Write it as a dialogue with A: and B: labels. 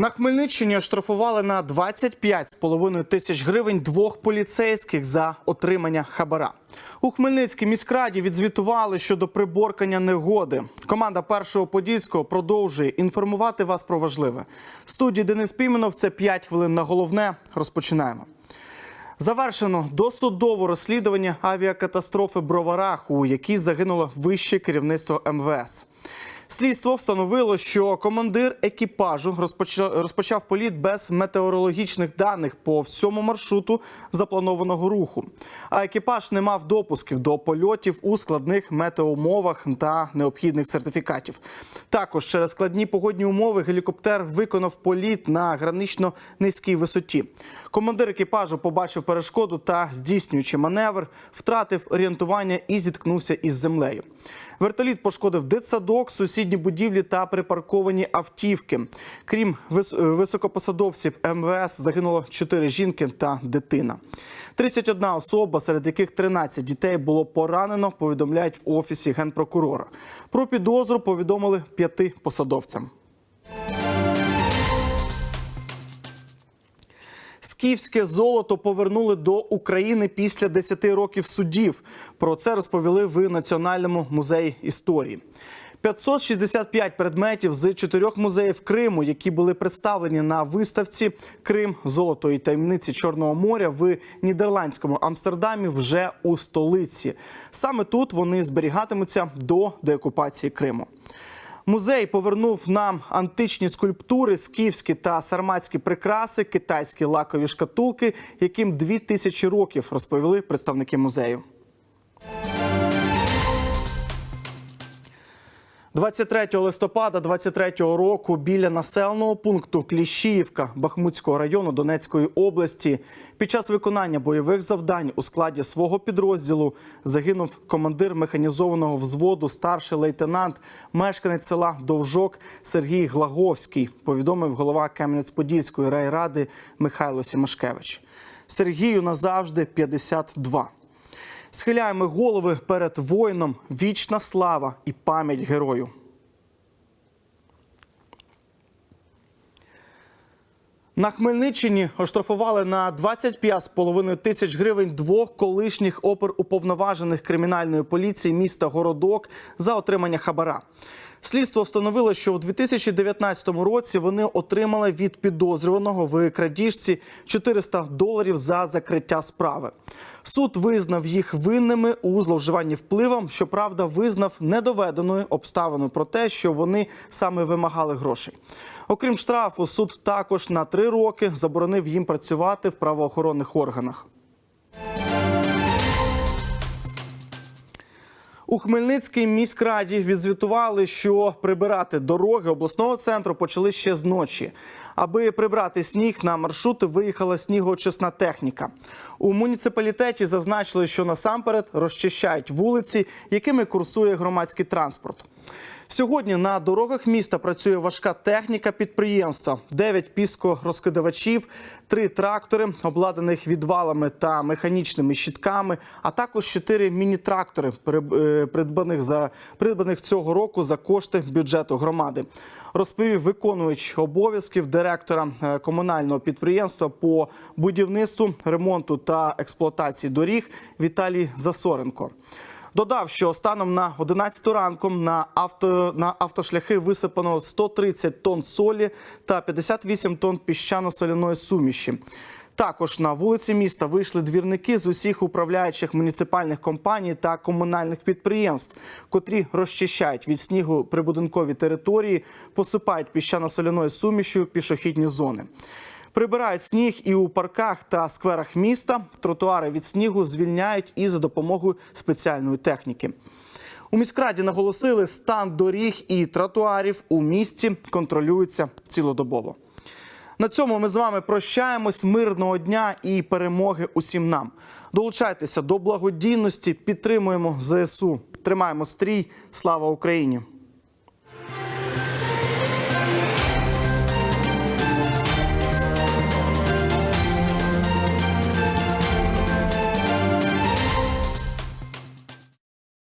A: На Хмельниччині оштрафували на 25,5 тисяч гривень двох поліцейських за отримання хабара. У Хмельницькій міськраді відзвітували щодо приборкання негоди. Команда першого подільського продовжує інформувати вас про важливе. В студії Денис Піменов це 5 хвилин на головне. Розпочинаємо. Завершено досудове розслідування авіакатастрофи Броварах, у якій загинуло вище керівництво МВС. Слідство встановило, що командир екіпажу розпочав, політ без метеорологічних даних по всьому маршруту запланованого руху. А екіпаж не мав допусків до польотів у складних метеоумовах та необхідних сертифікатів. Також через складні погодні умови гелікоптер виконав політ на гранично низькій висоті. Командир екіпажу побачив перешкоду та, здійснюючи маневр, втратив орієнтування і зіткнувся із землею. Вертоліт пошкодив дитсадок, сусідні будівлі та припарковані автівки. Крім е, високопосадовців МВС загинуло 4 жінки та дитина. 31 особа, серед яких 13 дітей було поранено, повідомляють в офісі генпрокурора. Про підозру повідомили п'яти посадовцям. Скіфське золото повернули до України після 10 років судів. Про це розповіли в Національному музеї історії. 565 предметів з чотирьох музеїв Криму, які були представлені на виставці Крим золото і таємниці Чорного моря в нідерландському Амстердамі вже у столиці. Саме тут вони зберігатимуться до деокупації Криму. Музей повернув нам античні скульптури, скіфські та сарматські прикраси, китайські лакові шкатулки, яким дві тисячі років розповіли представники музею. 23 листопада 23 року біля населеного пункту Кліщіївка Бахмутського району Донецької області під час виконання бойових завдань у складі свого підрозділу загинув командир механізованого взводу, старший лейтенант, мешканець села Довжок Сергій Глаговський. Повідомив голова Кам'янець-Подільської райради Михайло Сімашкевич. Сергію назавжди 52. Схиляємо голови перед воїном. Вічна слава і пам'ять герою. На Хмельниччині оштрафували на 25,5 тисяч гривень двох колишніх оперуповноважених кримінальної поліції міста Городок за отримання хабара. Слідство встановило, що в 2019 році вони отримали від підозрюваного в крадіжці 400 доларів за закриття справи. Суд визнав їх винними у зловживанні впливом. Щоправда, визнав недоведеною обставину про те, що вони саме вимагали грошей. Окрім штрафу, суд також на три роки заборонив їм працювати в правоохоронних органах. У Хмельницькій міськраді відзвітували, що прибирати дороги обласного центру почали ще з ночі. Аби прибрати сніг на маршрути, виїхала снігоочисна техніка. У муніципалітеті зазначили, що насамперед розчищають вулиці, якими курсує громадський транспорт. Сьогодні на дорогах міста працює важка техніка підприємства: 9 піскорозкидавачів, 3 трактори, обладнаних відвалами та механічними щитками, а також 4 міні-трактори, е, придбаних за придбаних цього року за кошти бюджету громади. Розповів виконувач обов'язків директора е, комунального підприємства по будівництву, ремонту та експлуатації доріг Віталій Засоренко. Додав, що станом на 11 ранку на авто на автошляхи висипано 130 тонн солі та 58 тонн піщано-соляної суміші. Також на вулиці міста вийшли двірники з усіх управляючих муніципальних компаній та комунальних підприємств, котрі розчищають від снігу прибудинкові території, посипають піщано-соляною сумішю пішохідні зони. Прибирають сніг і у парках та скверах міста. Тротуари від снігу звільняють і за допомогою спеціальної техніки. У міськраді наголосили, стан доріг і тротуарів у місті контролюється цілодобово. На цьому ми з вами прощаємось. Мирного дня і перемоги усім нам. Долучайтеся до благодійності, підтримуємо ЗСУ. Тримаємо стрій. Слава Україні!